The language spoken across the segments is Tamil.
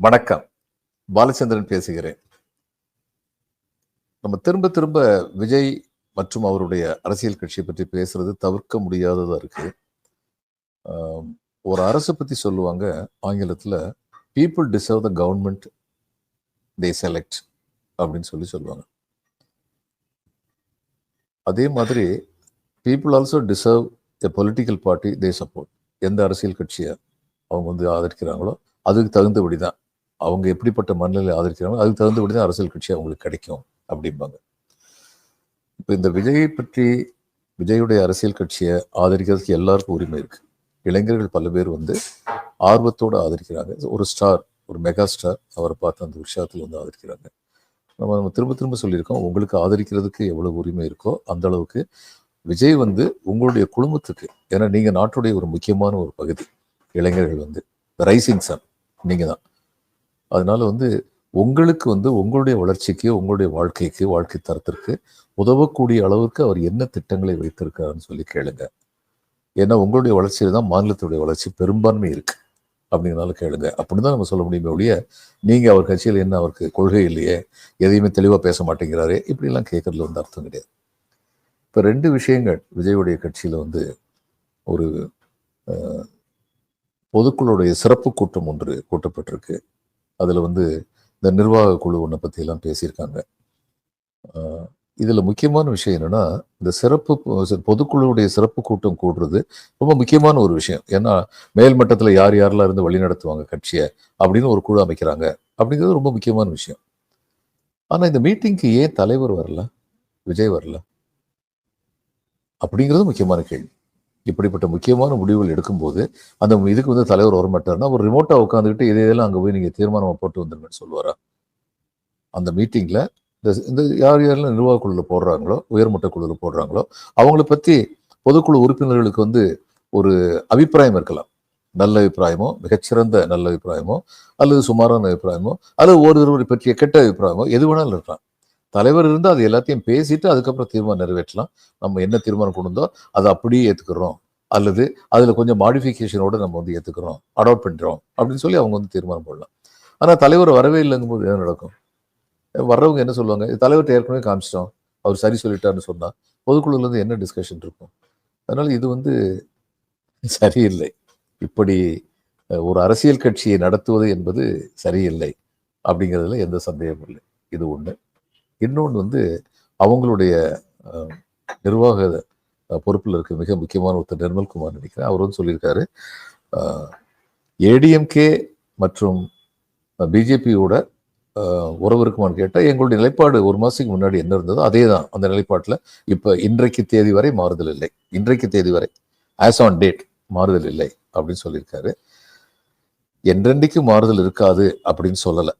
வணக்கம். பாலச்சந்திரன் பேசுகிறேன். நம்ம திரும்ப திரும்ப விஜய் மற்றும் அவருடைய அரசியல் கட்சியை பற்றி பேசுறது தவிர்க்க முடியாததா இருக்கு. ஒரு அரசை பத்தி சொல்லுவாங்க ஆங்கிலத்துல people deserve the government they select அப்படின்னு சொல்லி சொல்லுவாங்க. அதே மாதிரி people also deserve a political party they support எந்த அரசியல் கட்சியை அவங்க வந்து ஆதரிக்கிறாங்களோ அதுக்கு தகுந்தபடி தான். அவங்க எப்படிப்பட்ட மனநிலை ஆதரிக்கிறாங்க அதுக்கு தகுந்தபடி தான் அரசியல் கட்சி அவங்களுக்கு கிடைக்கும் அப்படிம்பாங்க. இப்போ இந்த விஜயை பற்றி விஜயுடைய அரசியல் கட்சியை ஆதரிக்கிறதுக்கு எல்லாருக்கும் உரிமை இருக்கு. இளைஞர்கள் பல பேர் வந்து ஆர்வத்தோடு ஆதரிக்கிறாங்க. ஒரு ஸ்டார் ஒரு மெகா ஸ்டார் அவரை பார்த்து அந்த உற்சாகத்தில் வந்து ஆதரிக்கிறாங்க. நம்ம நம்ம திரும்ப திரும்ப சொல்லியிருக்கோம் உங்களுக்கு ஆதரிக்கிறதுக்கு எவ்வளவு உரிமை இருக்கோ அந்த அளவுக்கு விஜய் வந்து உங்களுடைய குடும்பத்துக்கு ஏன்னா நீங்க நாட்டுடைய ஒரு முக்கியமான ஒரு பகுதி இளைஞர்கள் வந்து. ரைசிங் சன் நீங்க தான் அதனால் வந்து உங்களுக்கு வந்து உங்களுடைய வளர்ச்சிக்கு உங்களுடைய வாழ்க்கைக்கு வாழ்க்கை தரத்திற்கு உதவக்கூடிய அளவுக்கு அவர் என்ன திட்டங்களை வைத்திருக்காருன்னு சொல்லி கேளுங்க. ஏன்னா உங்களுடைய வளர்ச்சியில் தான் மாநிலத்துடைய வளர்ச்சி பெரும்பான்மை இருக்கு அப்படிங்கிறனால கேளுங்க. தான் நம்ம சொல்ல முடியுமே ஒழிய நீங்கள் அவர் கட்சியில் என்ன அவருக்கு கொள்கை இல்லையே எதையுமே தெளிவாக பேச மாட்டேங்கிறாரே இப்படிலாம் கேட்கறதுல வந்து அர்த்தம் கிடையாது. இப்போ ரெண்டு விஷயங்கள் விஜயுடைய கட்சியில் வந்து ஒரு பொதுக்குழுடைய சிறப்பு கூட்டம் ஒன்று கூட்டப்பட்டிருக்கு. அதில் வந்து இந்த நிர்வாக குழு ஒன்றை பற்றியெல்லாம் பேசியிருக்காங்க. இதில் முக்கியமான விஷயம் என்னென்னா இந்த சிறப்பு பொ- பொதுக்குழுவுடைய சிறப்பு கூட்டம் கூடுறது ரொம்ப முக்கியமான ஒரு விஷயம். ஏன்னா மேல்மட்டத்தில் யார் யாரெல்லாம் இருந்து வழி நடத்துவாங்க கட்சியை அப்படின்னு ஒரு குழு அமைக்கிறாங்க அப்படிங்கிறது ரொம்ப முக்கியமான விஷயம். ஆனால் இந்த மீட்டிங்க்கு ஏன் தலைவர் வரல? விஜய் வரல? அப்படிங்கிறது முக்கியமான கேள்வி. இப்படிப்பட்ட முக்கியமான முடிவுகள் எடுக்கும்போது அந்த இதுக்கு வந்து தலைவர் வரமாட்டாருன்னா ஒரு ரிமோட்டா உட்காந்துக்கிட்டு இதே இதெல்லாம் அங்கே போய் நீங்க தீர்மானமா போட்டு வந்துருங்கன்னு சொல்லுவாரா? அந்த மீட்டிங்ல இந்த இந்த யார் யாரெல்லாம் நிர்வாக குழுல போடுறாங்களோ உயர்மட்ட குழுல போடுறாங்களோ அவங்கள பத்தி பொதுக்குழு உறுப்பினர்களுக்கு வந்து ஒரு அபிப்பிராயம் இருக்கலாம். நல்ல அபிப்பிராயமோ மிகச்சிறந்த நல்ல அபிப்பிராயமோ அல்லது சுமாரான அபிப்பிராயமோ அல்லது ஒருவரை பற்றிய கெட்ட அபிப்பிராயமோ எது வேணாலும் இருக்கலாம். தலைவர் இருந்தால் அது எல்லாத்தையும் பேசிட்டு அதுக்கப்புறம் தீர்மானம் நிறைவேற்றலாம். நம்ம என்ன தீர்மானம் கொண்டு வந்தோ அதை அப்படியே ஏற்றுக்கிறோம் அல்லது அதில் கொஞ்சம் மாடிஃபிகேஷனோடு நம்ம வந்து ஏற்றுக்கிறோம் அடாப்ட் பண்ணுறோம் அப்படின்னு சொல்லி அவங்க வந்து தீர்மானம் போடலாம். ஆனால் தலைவர் வரவே இல்லைங்கும் போது என்ன நடக்கும்? வர்றவங்க என்ன சொல்லுவாங்க? தலைவர்கிட்ட ஏற்கனவே காமிச்சிட்டோம். அவர் சரி சொல்லிட்டாருன்னு சொன்னால் பொதுக்குழுலேருந்து என்ன டிஸ்கஷன் இருக்கும்? அதனால் இது வந்து சரியில்லை. இப்படி ஒரு அரசியல் கட்சியை நடத்துவது என்பது சரியில்லை அப்படிங்கிறதுல எந்த சந்தேகமும் இல்லை. இது ஒன்று இன்னொன்று வந்து அவங்களுடைய நிர்வாக பொறுப்பில் இருக்க மிக முக்கியமான ஒருத்தர் நிர்மல்குமார் நினைக்கிறேன். அவர் வந்து சொல்லியிருக்காரு ஏடிஎம்கே மற்றும் பிஜேபியோட உறவு இருக்குமான்னு கேட்டால் எங்களுடைய நிலைப்பாடு ஒரு மாதத்துக்கு முன்னாடி என்ன இருந்ததோ அதே தான் அந்த நிலைப்பாட்டில் இப்போ இன்றைக்கு தேதி வரை மாறுதல் இல்லை. இன்றைக்கு தேதி வரை ஆஸ் ஆன் டேட் மாறுதல் இல்லை அப்படின்னு சொல்லியிருக்காரு. என்றென்றைக்கு மாறுதல் இருக்காது அப்படின்னு சொல்லலை.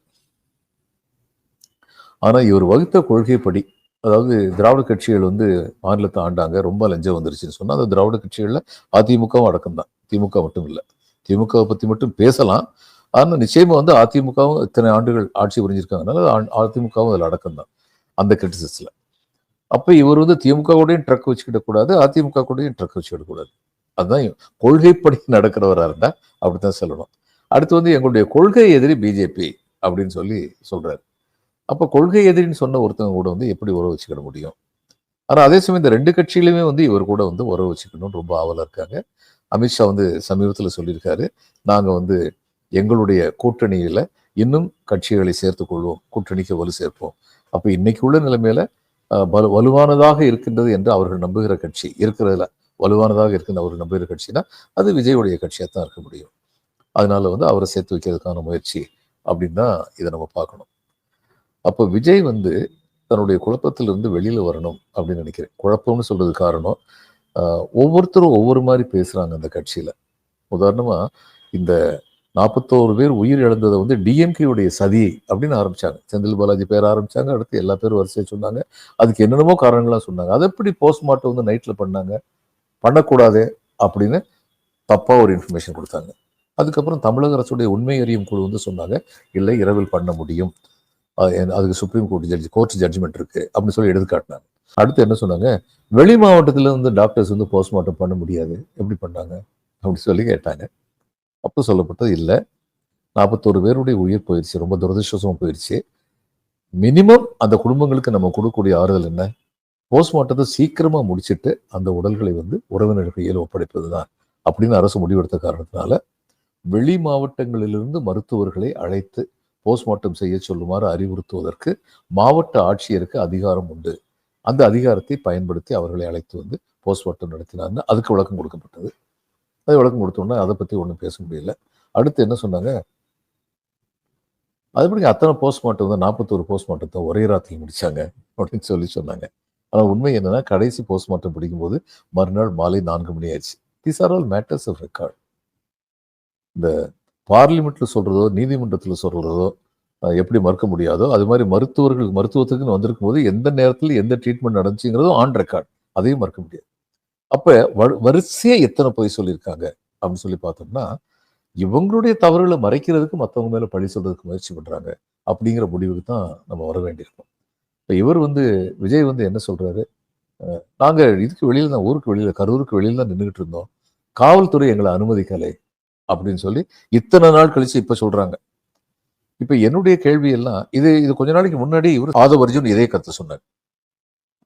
ஆனால் இவர் வகுத்த கொள்கைப்படி அதாவது திராவிட கட்சிகள் வந்து மாநிலத்தை ஆண்டாங்க ரொம்ப லஞ்சம் வந்துருச்சுன்னு சொன்னால் அந்த திராவிட கட்சிகள்ல அதிமுகவும் அடக்கம் தான் திமுக மட்டும் இல்லை. திமுகவை பற்றி மட்டும் பேசலாம். ஆனால் நிச்சயமாக வந்து அதிமுகவும் இத்தனை ஆண்டுகள் ஆட்சி புரிஞ்சிருக்காங்கனால அதிமுகவும் அதில் அடக்கம் தான் அந்த கிரிட்டிசிஸில் அப்போ இவர் வந்து திமுக கூடயும் ட்ரக் வச்சுக்கிடக்கூடாது அதிமுக கூடயும் ட்ரக் வச்சுக்கிடக்கூடாது அதுதான் கொள்கைப்படி நடக்கிறவராக இருந்தால் அப்படி தான் சொல்லணும். அடுத்து வந்து எங்களுடைய கொள்கை எதிரி பிஜேபி அப்படின்னு சொல்லி சொல்கிறாரு அப்ப கொள்கை எதிரின்னு சொன்ன ஒருத்தவங்க கூட வந்து எப்படி உறவு வச்சுக்கிட முடியும்? ஆனால் அதே சமயம் இந்த ரெண்டு கட்சியிலுமே வந்து இவர் கூட வந்து உறவு வச்சுக்கணும்னு ரொம்ப ஆவலா இருக்காங்க. அமித்ஷா வந்து சமீபத்துல சொல்லியிருக்காரு நாங்க வந்து எங்களுடைய கூட்டணியில இன்னும் கட்சிகளை சேர்த்து கொள்வோம் கூட்டணிக்கு வலு சேர்ப்போம். அப்போ இன்னைக்கு உள்ள நிலைமையில வலு வலுவானதாக இருக்கின்றது என்று அவர்கள் நம்புகிற கட்சி இருக்கிறதுல வலுவானதாக இருக்கின்ற அவர்கள் நம்புகிற கட்சினா அது விஜயுடைய கட்சியாக தான் இருக்க முடியும். அதனால வந்து அவரை சேர்த்து வைக்கிறதுக்கான முயற்சி அப்படின்னு தான் இதை நம்ம பார்க்கணும். அப்போ விஜய் வந்து தன்னுடைய குழப்பத்திலிருந்து வெளியில் வரணும் அப்படின்னு நினைக்கிறேன். குழப்பம்னு சொல்றது காரணம் ஒவ்வொருத்தரும் ஒவ்வொரு மாதிரி பேசுகிறாங்க அந்த கட்சியில். உதாரணமாக இந்த நாற்பத்தோரு பேர் உயிர் இழந்ததை வந்து டிஎம்கேயுடைய சதி அப்படின்னு ஆரம்பிச்சாங்க. செந்தில் பாலாஜி பேர் ஆரம்பிச்சாங்க அடுத்து எல்லா பேரும் வரிசையை சொன்னாங்க. அதுக்கு என்னென்னமோ காரணங்கள்லாம் சொன்னாங்க. அதை எப்படி போஸ்ட்மார்ட்டம் வந்து நைட்டில் பண்ணாங்க? பண்ணக்கூடாது அப்படின்னு தப்பாக ஒரு இன்ஃபர்மேஷன் கொடுத்தாங்க. அதுக்கப்புறம் தமிழக அரசுடைய உண்மை அறியும் குழு வந்து சொன்னாங்க இல்லை இரவில் பண்ண முடியும். அதுக்கு supreme court judge court judgement இருக்கு அப்படின்னு சொல்லி எடுத்து காட்டினாங்க. அடுத்து என்ன சொன்னாங்க? வெளி மாவட்டத்தில் இருந்து டாக்டர்ஸ் வந்து போஸ்ட்மார்ட்டம் பண்ண முடியாது. எப்படி பண்ணாங்க? அப்படின்னு சொல்லி கேட்டாங்க. அப்போ சொல்லப்பட்டது இல்லை. நாற்பத்தோரு பேருடைய உயிர் போயிடுச்சு ரொம்ப துரதிருஷ்டமாக போயிடுச்சு மினிமம் அந்த குடும்பங்களுக்கு நம்ம கொடுக்கக்கூடிய ஆறுதல் என்ன? போஸ்ட்மார்ட்டத்தை சீக்கிரமாக முடிச்சிட்டு அந்த உடல்களை வந்து உறவினர் கையில் ஒப்படைப்பது தான் அப்படின்னு அரசு முடிவெடுத்த காரணத்தினால வெளி மாவட்டங்களிலிருந்து மருத்துவர்களை அழைத்து போஸ்ட்மார்ட்டம் செய்ய சொல்லுமாறு அறிவுறுத்துவதற்கு மாவட்ட ஆட்சியருக்கு அதிகாரம் உண்டு. அந்த அதிகாரத்தை பயன்படுத்தி அவர்களை அழைத்து வந்து போஸ்ட்மார்ட்டம் நடத்தினார்னு அதுக்கு விளக்கம் கொடுக்கப்பட்டது. அது விளக்கம் கொடுத்தோன்னா அதை பற்றி ஒன்றும் பேச முடியல. அடுத்து என்ன சொன்னாங்க? அதுபடி அத்தனை போஸ்ட்மார்ட்டம் வந்து நாற்பத்தோரு போஸ்ட்மார்ட்டத்தை ஒரே ராத்திரி முடிச்சாங்க அப்படின்னு சொல்லி சொன்னாங்க. ஆனால் உண்மை என்னன்னா கடைசி போஸ்ட்மார்ட்டம் பிடிக்கும்போது மறுநாள் மாலை நான்கு மணி ஆயிடுச்சு. These are all matters of record இந்த பார்லிமெண்ட்டில் சொல்றதோ நீதிமன்றத்தில் சொல்றதோ எப்படி மறுக்க முடியாதோ அது மாதிரி மருத்துவர்கள் மருத்துவத்துக்குன்னு வந்திருக்கும் போது எந்த நேரத்தில் எந்த ட்ரீட்மெண்ட் நடந்துச்சுங்கிறதோ ஆன் ரெக்கார்ட் அதையும் மறுக்க முடியாது. அப்ப வ- வரிசையா எத்தனை பொய் சொல்லியிருக்காங்க அப்படின்னு சொல்லி பார்த்தோம்னா இவங்களுடைய தவறுகளை மறைக்கிறதுக்கு மற்றவங்க மேலே பழி சொல்கிறதுக்கு முயற்சி பண்றாங்க அப்படிங்கிற முடிவுக்கு தான் நம்ம வர வேண்டியிருக்கோம். இப்போ இவர் வந்து விஜய் வந்து என்ன சொல்றாரு? நாங்கள் இதுக்கு வெளியில தான் ஊருக்கு வெளியில கரூருக்கு வெளியில தான் நின்றுக்கிட்டு இருந்தோம். காவல்துறை எங்களை அனுமதிக்கலை. அப்படின்னு சொல்லி இத்தனை நாள் கழிச்சு இப்ப சொல்றாங்க. இப்ப என்னுடைய கேள்வி எல்லாம் இது இது கொஞ்ச நாளைக்கு முன்னாடி இவர் ஆதவ அர்ஜுன் இதே கருத்து சொன்னார்.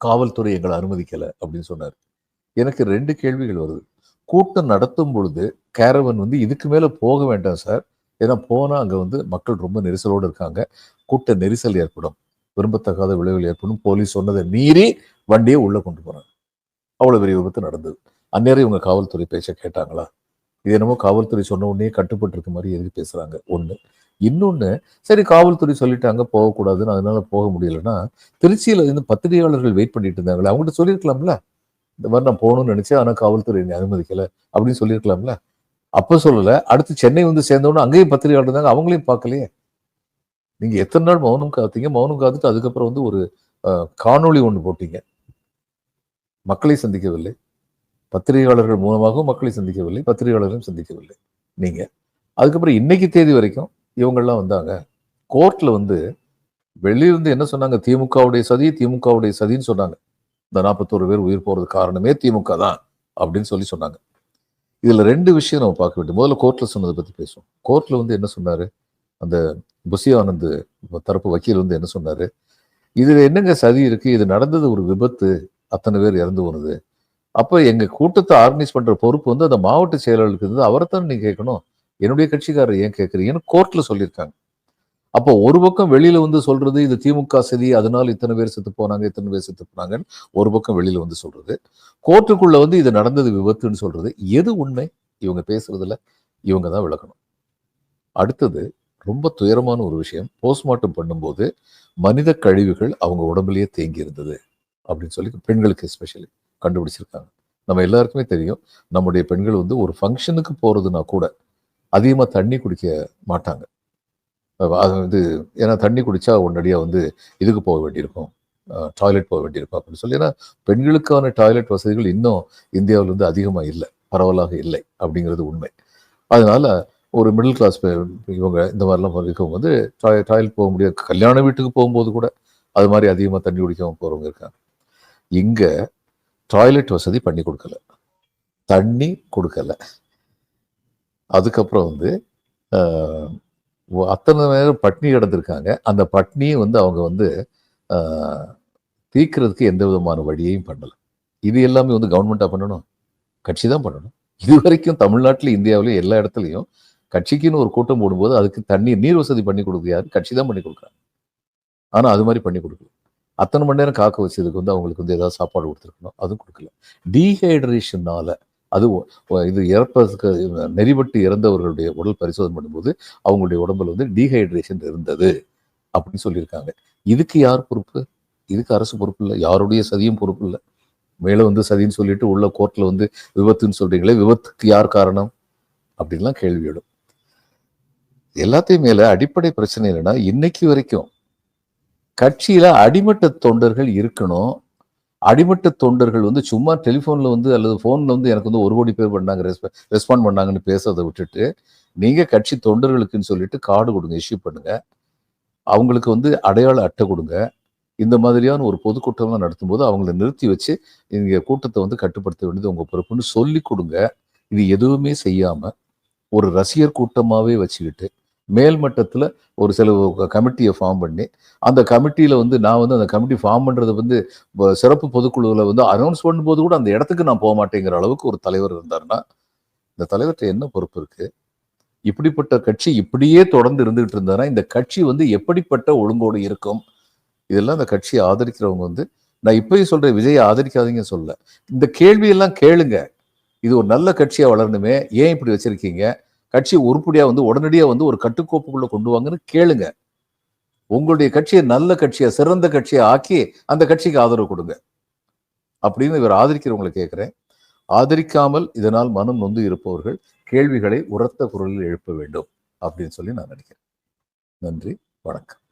காவல்துறை எங்களை அனுமதிக்கல அப்படின்னு சொன்னார். எனக்கு ரெண்டு கேள்விகள் வருது. கூட்டம் நடத்தும் பொழுது கேரவன் வந்து இதுக்கு மேல போக வேண்டாம் சார். ஏன்னா போனா அங்க வந்து மக்கள் ரொம்ப நெரிசலோடு இருக்காங்க. கூட்ட நெரிசல் ஏற்படும். விரும்பத்தகாத விளைவுகள் ஏற்படும். போலீஸ் சொன்னதை மீறி வண்டியை உள்ள கொண்டு போறாங்க அவ்வளவு பெரிய விபத்து நடந்தது. அந்நேரம் இவங்க காவல்துறை பேச்ச கேட்டாங்களா? இது என்னமோ காவல்துறை சொன்ன உடனே கட்டுப்பட்டு இருக்க மாதிரி எதுக்கு பேசுறாங்க? ஒண்ணு. இன்னொன்னு சரி காவல்துறை சொல்லிட்டாங்க போகக்கூடாதுன்னு அதனால போக முடியலன்னா திருச்சியில இருந்து பத்திரிகையாளர்கள் வெயிட் பண்ணிட்டு இருந்தாங்களே அவங்ககிட்ட சொல்லியிருக்கலாம்ல? இந்த மாதிரி நான் போகணும்னு நினைச்சேன் ஆனால் காவல்துறை என்னை அனுமதிக்கல அப்படின்னு சொல்லியிருக்கலாம்ல? அப்போ சொல்லலை. அடுத்து சென்னை வந்து சேர்ந்தவொடனே அங்கேயும் பத்திரிகையாளர் இருந்தாங்க அவங்களையும் பார்க்கலையே. நீங்க எத்தனை நாள் மௌனம் காத்தீங்க? மௌனம் காத்துட்டு அதுக்கப்புறம் வந்து ஒரு காணொளி ஒன்று போட்டீங்க. மக்களை சந்திக்கவில்லை. பத்திரிகையாளர்கள் மூலமாகவும் மக்களை சந்திக்கவில்லை பத்திரிகையாளர்களும் சந்திக்கவில்லை. நீங்கள் அதுக்கப்புறம் இன்னைக்கு தேதி வரைக்கும் இவங்கள்லாம் வந்தாங்க. கோர்ட்டில் வந்து வெளியிருந்து என்ன சொன்னாங்க? திமுகவுடைய சதி திமுகவுடைய சதின்னு சொன்னாங்க. இந்த நாற்பத்தோரு பேர் உயிர் போகிறது காரணமே திமுக தான் அப்படின்னு சொல்லி சொன்னாங்க. இதில் ரெண்டு விஷயம் நம்ம பார்க்க வேண்டும். முதல்ல கோர்ட்டில் சொன்னதை பற்றி பேசுவோம். கோர்ட்டில் வந்து என்ன சொன்னார்? அந்த புசி ஆனந்த் தரப்பு வக்கீல் வந்து என்ன சொன்னார்? இதில் என்னங்க சதி இருக்கு? இது நடந்தது ஒரு விபத்து. அத்தனை பேர் இறந்து போனது. அப்ப எங்க கூட்டத்தை ஆர்கனைஸ் பண்ற பொறுப்பு வந்து அந்த மாவட்ட செயலாளருக்கு இருந்தது. அவரைத்தான் நீ கேட்கணும். என்னுடைய கட்சிக்காரர் ஏன் கேட்குறீங்கன்னு கோர்ட்ல சொல்லியிருக்காங்க. அப்போ ஒரு பக்கம் வெளியில வந்து சொல்றது இது திமுக சதி அதனால இத்தனை பேர் செத்து போனாங்க இத்தனை பேர் செத்து போனாங்கன்னு ஒரு பக்கம் வெளியில வந்து சொல்றது. கோர்ட்டுக்குள்ள வந்து இது நடந்தது விபத்துன்னு சொல்றது. எது உண்மை? இவங்க பேசுறதுல இவங்க தான் விளக்கணும் அடுத்தது ரொம்ப துயரமான ஒரு விஷயம். போஸ்ட்மார்ட்டம் பண்ணும்போது மனித கழிவுகள் அவங்க உடம்புலயே தேங்கி இருந்தது. அப்படின்னு சொல்லி பெண்களுக்கு எஸ்பெஷலி கண்டுபிடிச்சிருக்காங்க. நம்ம எல்லாருக்குமே தெரியும் நம்முடைய பெண்கள் வந்து ஒரு ஃபங்க்ஷனுக்கு போகிறதுனா கூட அதிகமாக தண்ணி குடிக்க மாட்டாங்க. அது வந்து ஏன்னா தண்ணி குடித்தா உடனடியாக வந்து இதுக்கு போக வேண்டியிருக்கும். டாய்லெட் போக வேண்டியிருக்கும் அப்படின்னு சொல்லி. ஏன்னா பெண்களுக்கான டாய்லெட் வசதிகள் இன்னும் இந்தியாவில் வந்து அதிகமாக இல்லை. பரவலாக இல்லை அப்படிங்கிறது உண்மை. அதனால ஒரு மிடில் கிளாஸ் இவங்க இந்த மாதிரிலாம் இருக்கவங்க வந்து டாய் டாய்லெட் போக முடியாது. கல்யாண வீட்டுக்கு போகும்போது கூட அது மாதிரி அதிகமாக தண்ணி குடிக்காமல் போகிறவங்க இருக்காங்க. இங்கே டாய்லெட் வசதி பண்ணி கொடுக்கல. தண்ணி கொடுக்கல. அதுக்கப்புறம் வந்து அத்தனை நேரம் பட்னி கிடந்திருக்காங்க. அந்த பட்னியை வந்து அவங்க வந்து ஆஹ், எந்த விதமான வழியையும் பண்ணலை. இது எல்லாமே வந்து கவர்மெண்ட்டாக பண்ணணும். கட்சி தான் பண்ணணும். இது வரைக்கும் தமிழ்நாட்டில் இந்தியாவிலும் எல்லா இடத்துலையும் கட்சிக்குன்னு ஒரு கூட்டம் போடும்போது அதுக்கு தண்ணீர் நீர் வசதி பண்ணி கொடுக்குறது யாரு? கட்சி தான் பண்ணி கொடுக்குறாங்க. ஆனால் அது மாதிரி பண்ணி கொடுக்கல. அத்தனை மணி நேரம் காக்க வச்சதுக்கு வந்து அவங்களுக்கு வந்து ஏதாவது சாப்பாடு கொடுத்துருக்கணும் அதுவும் கொடுக்கல. டீஹைட்ரேஷனால அது ஒ- இது இறப்பதற்கு நெறிபட்டு இறந்தவர்களுடைய உடல் பரிசோதனை பண்ணும்போது அவங்களுடைய உடம்புல வந்து டீஹைட்ரேஷன் இருந்தது அப்படின்னு சொல்லியிருக்காங்க. இதுக்கு யார் பொறுப்பு? இதுக்கு அரசு பொறுப்பு இல்லை யாருடைய சதியும் பொறுப்பு இல்லை. மேலே வந்து சதின்னு சொல்லிட்டு உள்ள கோர்ட்ல வந்து விபத்துன்னு சொல்றீங்களே விபத்துக்கு யார் காரணம்? அப்படின்லாம் கேள்வி எழும். எல்லாத்தையும் மேல அடிப்படை பிரச்சனை என்னன்னா இன்னைக்கு வரைக்கும் கட்சியில அடிமட்ட தொண்டர்கள் இருக்கணும். அடிமட்ட தொண்டர்கள் வந்து சும்மா டெலிஃபோனில் வந்து அல்லது ஃபோனில் வந்து எனக்கு வந்து ஒரு கோடி பேர் பண்ணாங்க ரெஸ்பாண்ட் பண்ணாங்கன்னு பேசுறதை விட்டுட்டு நீங்கள் கட்சி தொண்டர்களுக்குன்னு சொல்லிட்டு கார்டு கொடுங்க இஷ்யூ பண்ணுங்க. அவங்களுக்கு வந்து அடையாள அட்டை கொடுங்க. இந்த மாதிரியான ஒரு பொதுக்கூட்டம்லாம் நடத்தும்போது அவங்கள நிறுத்தி வச்சு நீங்கள் கூட்டத்தை வந்து கட்டுப்படுத்த வேண்டியது உங்கள் பொறுப்புன்னு சொல்லி கொடுங்க. இது எதுவுமே செய்யாமல் ஒரு ரசிகர் கூட்டமாகவே வச்சுக்கிட்டு மேல்மட்டத்தில் ஒரு சில கமிட்டியை ஃபார்ம் பண்ணி அந்த கமிட்டியில் வந்து நான் வந்து அந்த கமிட்டி ஃபார்ம் பண்ணுறது வந்து சிறப்பு பொதுக்குழுவில் வந்து அனௌன்ஸ் பண்ணும்போது கூட அந்த இடத்துக்கு நான் போக மாட்டேங்கிற அளவுக்கு ஒரு தலைவர் இருந்தாருன்னா இந்த தலைவர்கிட்ட என்ன பொறுப்பு இருக்குது இப்படிப்பட்ட கட்சி இப்படியே தொடர்ந்து இருந்துகிட்டு இருந்தாருன்னா இந்த கட்சி வந்து எப்படிப்பட்ட ஒழுங்கோடு இருக்கும்? இதெல்லாம் அந்த கட்சியை ஆதரிக்கிறவங்க வந்து நான் இப்பயும் சொல்கிறேன் விஜயை ஆதரிக்காதீங்க சொல்ல. இந்த கேள்வியெல்லாம் கேளுங்க. இது ஒரு நல்ல கட்சியாக வளரணுமே. ஏன் இப்படி வச்சுருக்கீங்க? கட்சி உருப்படியாக வந்து உடனடியாக வந்து ஒரு கட்டுக்கோப்புக்குள்ளே கொண்டு வாங்கன்னு கேளுங்க. உங்களுடைய கட்சியை நல்ல கட்சியை சிறந்த கட்சியை ஆக்கி அந்த கட்சிக்கு ஆதரவு கொடுங்க. அப்படின்னு இவர் ஆதரிக்கிறவங்களை கேட்குறேன். ஆதரிக்காமல் இதனால் மனம் நொந்து இருப்பவர்கள் கேள்விகளை உரத்த குரலில் எழுப்ப வேண்டும் அப்படின்னு சொல்லி நான் நினைக்கிறேன். நன்றி வணக்கம்.